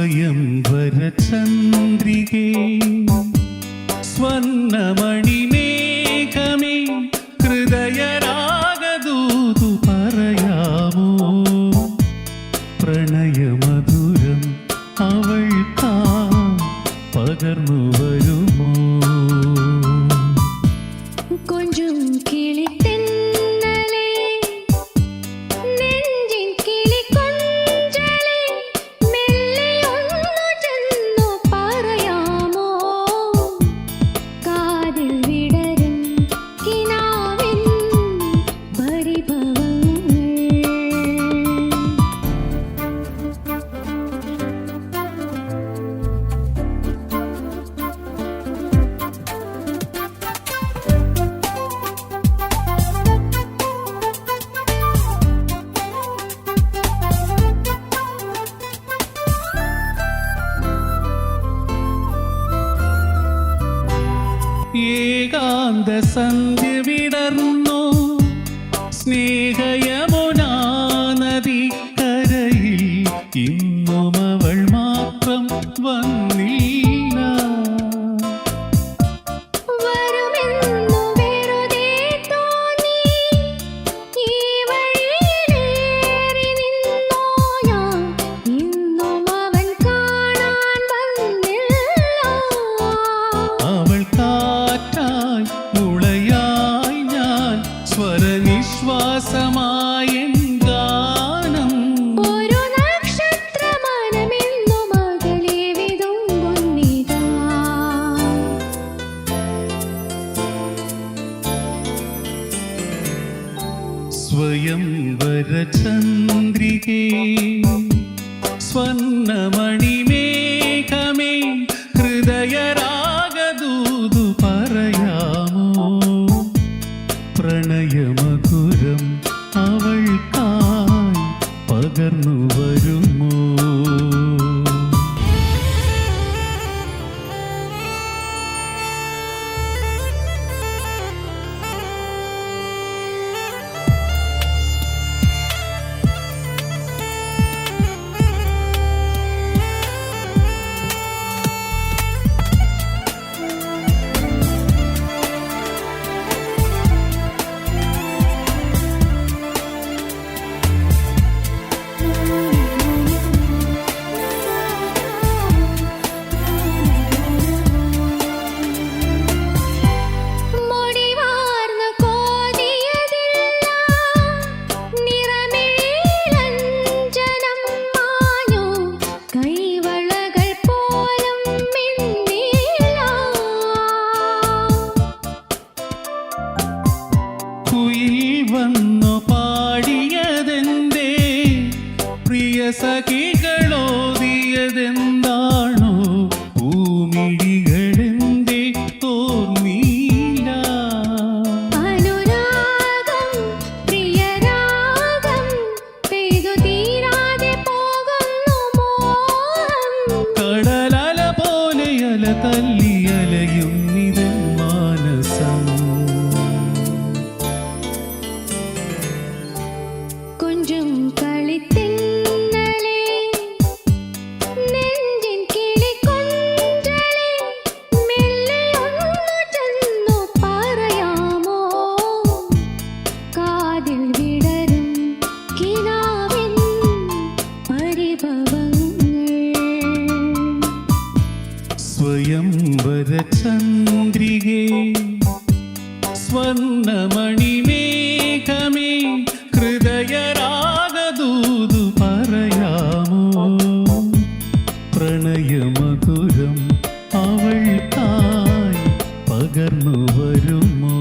സ്വയം വരചന്ദ്രികേ സ്വർണമണിമേഘമേ ഹൃദയരാഗദൂതു പറയാമോ? പ്രണയമധുരം അവൾക്കാ പകർന്നു വരും കാന്ത സന്ധ്യ വിടർന്നു. സ്നേഹ സ്വയം വരചന്ദ്രികേ. സ്വർണമണിമേഘമേ ഹൃദയരാഗദൂതു പറയാമോ? പ്രണയമധുരം അവൾക്കായി പകർന്നു വരുമോ വന്നു പാടിയതെന്തേ? പ്രിയ സഖി സ്വയംവരചന്ദ്രികേ സ്വർണമണിമേഘമേ ഹൃദയരാഗദൂതു പറയാമോ? പ്രണയമധുരം അവൾക്കായി പകർന്നു വരുമോ?